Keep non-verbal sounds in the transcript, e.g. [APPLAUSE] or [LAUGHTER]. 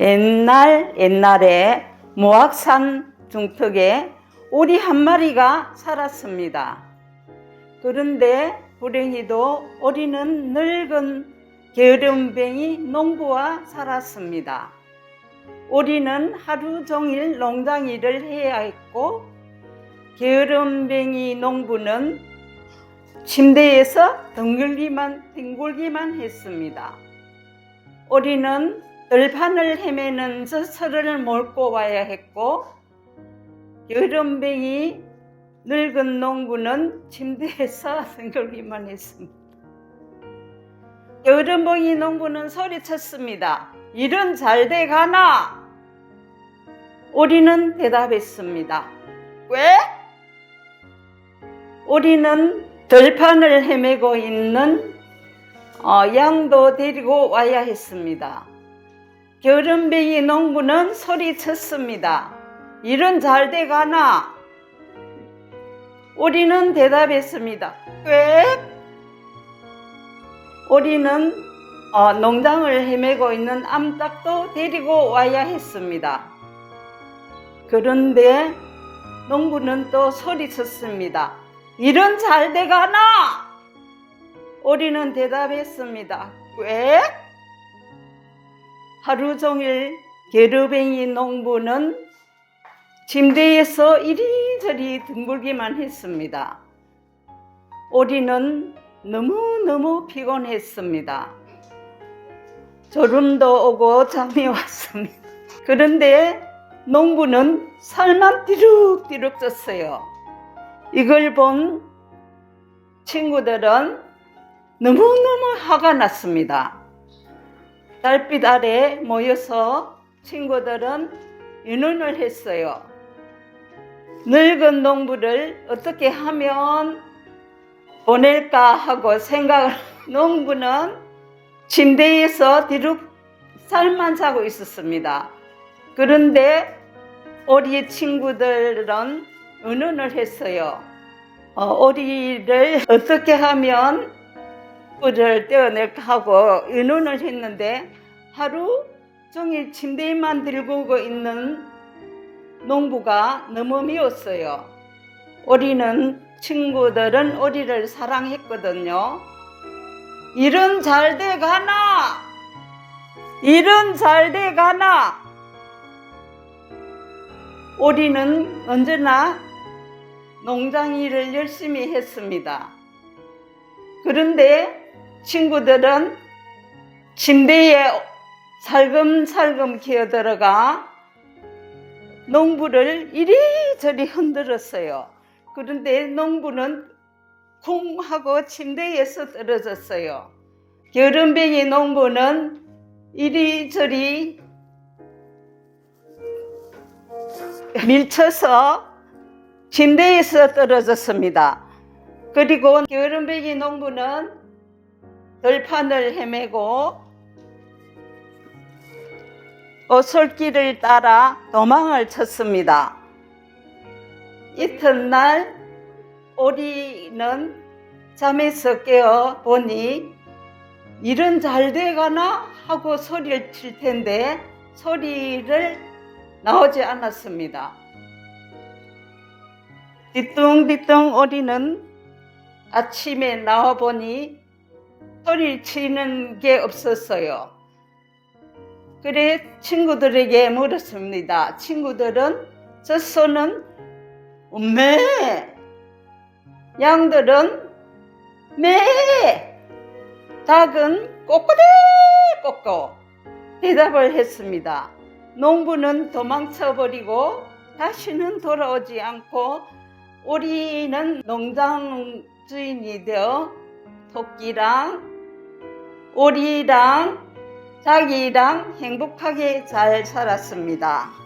옛날 옛날에 모악산 중턱에 오리 한 마리가 살았습니다. 그런데 불행히도 오리는 늙은 게으름뱅이 농부와 살았습니다. 오리는 하루 종일 농장 일을 해야 했고 게으름뱅이 농부는 침대에서 덩글기만 뒹굴기만 했습니다. 오리는 들판을 헤매는 젖소를 몰고 와야 했고 여름뱅이 늙은 농부는 침대에서 [LAUGHS] 뒹굴기만 했습니다. 여름뱅이 농부는 소리쳤습니다. 일은 잘 돼 가나? 오리는 대답했습니다. 왜? 오리는 들판을 헤매고 있는 어, 양도 데리고 와야 했습니다. 겨름뱅이 농부는 소리쳤습니다. 일은 잘 돼 가나? 오리는 대답했습니다. 꽤? 오리는 어, 농장을 헤매고 있는 암탉도 데리고 와야 했습니다. 그런데 농부는 또 소리쳤습니다. 일은 잘 돼 가나? 오리는 대답했습니다. 꽤? 하루 종일 게르뱅이 농부는 침대에서 이리저리 둥글기만 했습니다. 오리는 너무너무 피곤했습니다. 졸음도 오고 잠이 왔습니다. 그런데 농부는 살만 띠룩띠룩 쪘어요. 이걸 본 친구들은 너무너무 화가 났습니다. 달빛 아래 모여서 친구들은 의논을 했어요. 늙은 농부를 어떻게 하면 보낼까 하고 생각을 농부는 침대에서 뒤룩 살만 자고 있었습니다. 그런데 오리 친구들은 의논을 했어요. 어, 오리를 어떻게 하면 뿔을 떼어낼까 하고 의논을 했는데 하루 종일 침대에만 들고 있는 농부가 너무 미웠어요. 오리는 친구들은 오리를 사랑했거든요. 일은 잘 돼 가나? 일은 잘 돼 가나? 오리는 언제나 농장 일을 열심히 했습니다. 그런데 친구들은 침대에 살금살금 기어들어가 농부를 이리저리 흔들었어요. 그런데 농부는 쿵 하고 침대에서 떨어졌어요. 여름뱅이 농부는 이리저리 밀쳐서 침대에서 떨어졌습니다. 그리고 여름뱅이 농부는 들판을 헤매고 오솔길을 따라 도망을 쳤습니다. 이튿날 오리는 잠에서 깨어 보니 일은 잘 돼가나 하고 소리를 칠 텐데 소리를 나오지 않았습니다. 뒤뚱뒤뚱 오리는 아침에 나와 보니 소리를 치는 게 없었어요. 그래 친구들에게 물었습니다. 친구들은 저 소는 매 양들은 매 닭은 꼬꼬대 꼬꼬 대답을 했습니다. 농부는 도망쳐버리고 다시는 돌아오지 않고 오리는 농장 주인이 되어 토끼랑 오리랑 자기랑 행복하게 잘 살았습니다.